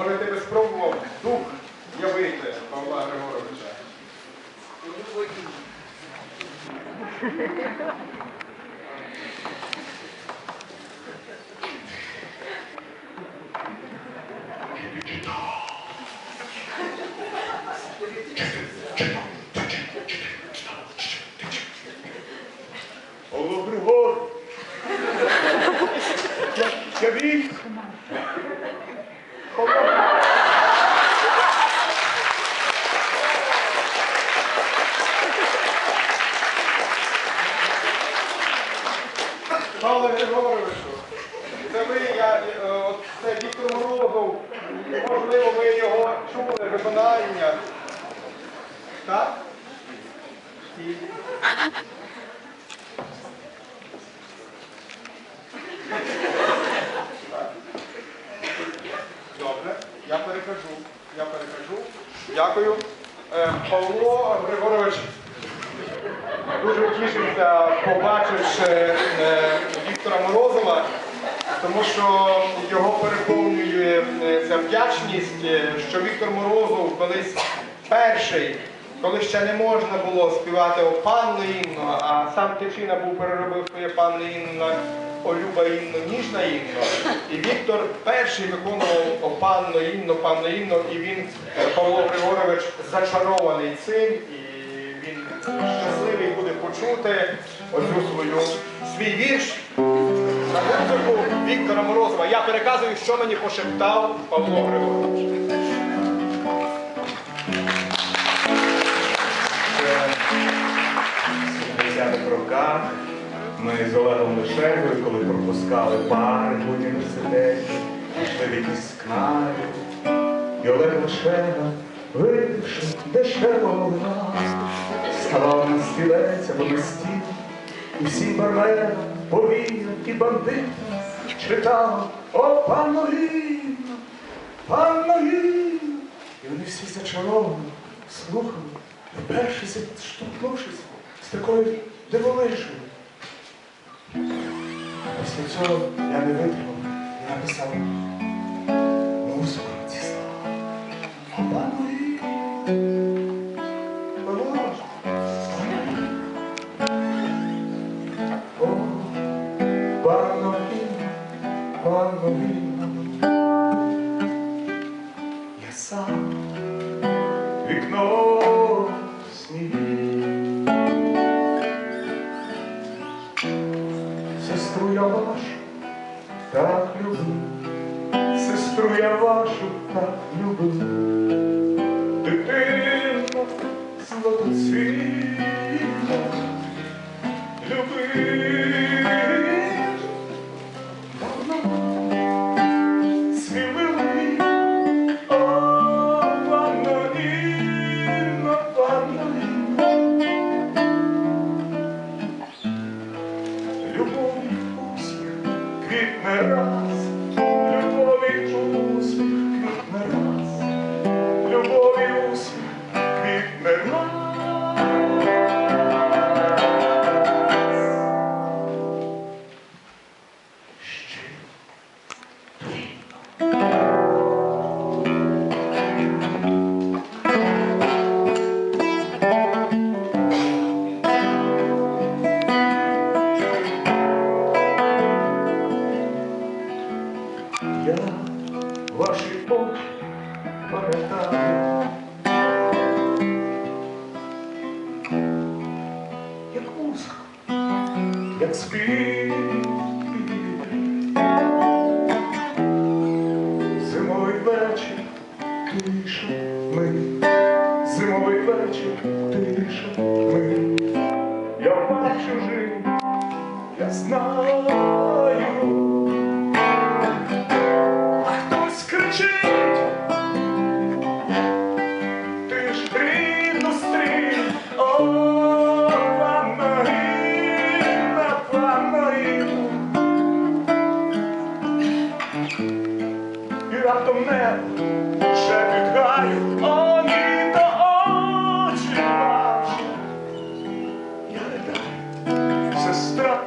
Може, ти би спробував дух явити Павла Григоровича? Павло Григор. Я він. Павло Григоровичу, це ви, я, е, от це Віктор Морозов, можливо, ви його чули, виконання. Так? І... Добре, я перекажу. Я перекажу. Дякую. Е, Павло Григорович дуже втішився, побачивши е, Віктора Морозова, тому що його переповнює е, ця вдячність, що Віктор Морозов колись перший, коли ще не можна було співати о панну Інну, а сам Тичина був переробив своє панну Інну на о Інно, ніжна Інно. І Віктор перший виконував о панну Інно, панну Інно, і він, Павло Григорович, зачарований цим. І він щасливий буде почути оцю свою свій вірш на музику Віктора Морозова. Я переказую, що мені пошептав Павло Григорович. В 70-х роках ми з Олегом Лишевою, коли пропускали пари в університеті, йшли в якісь кнари. І Олег Лишева, випивши дешевого вина, ставав на стілець або на стіл, і всім барменам повіяв і бандит читав О, панно Ліно, панно Ліно. І вони всі зачаровано слухали, вперше штовхнувшись з такою дивовижею. Після цього я не витримав і написав музику на ці слова. Я сам вікно снігів. Я вашу так люблю, сестру я вашу так люблю, дитину злотоцвітна, ваші очі пам'ятаю, як музика, як спів. Зимовий вечір, тиша ми, зимовий вечір, тиша ми. Я бачу жив, я знаю. Небо ще підгаю, о, ні, то очі ваші. Я не дай, сестра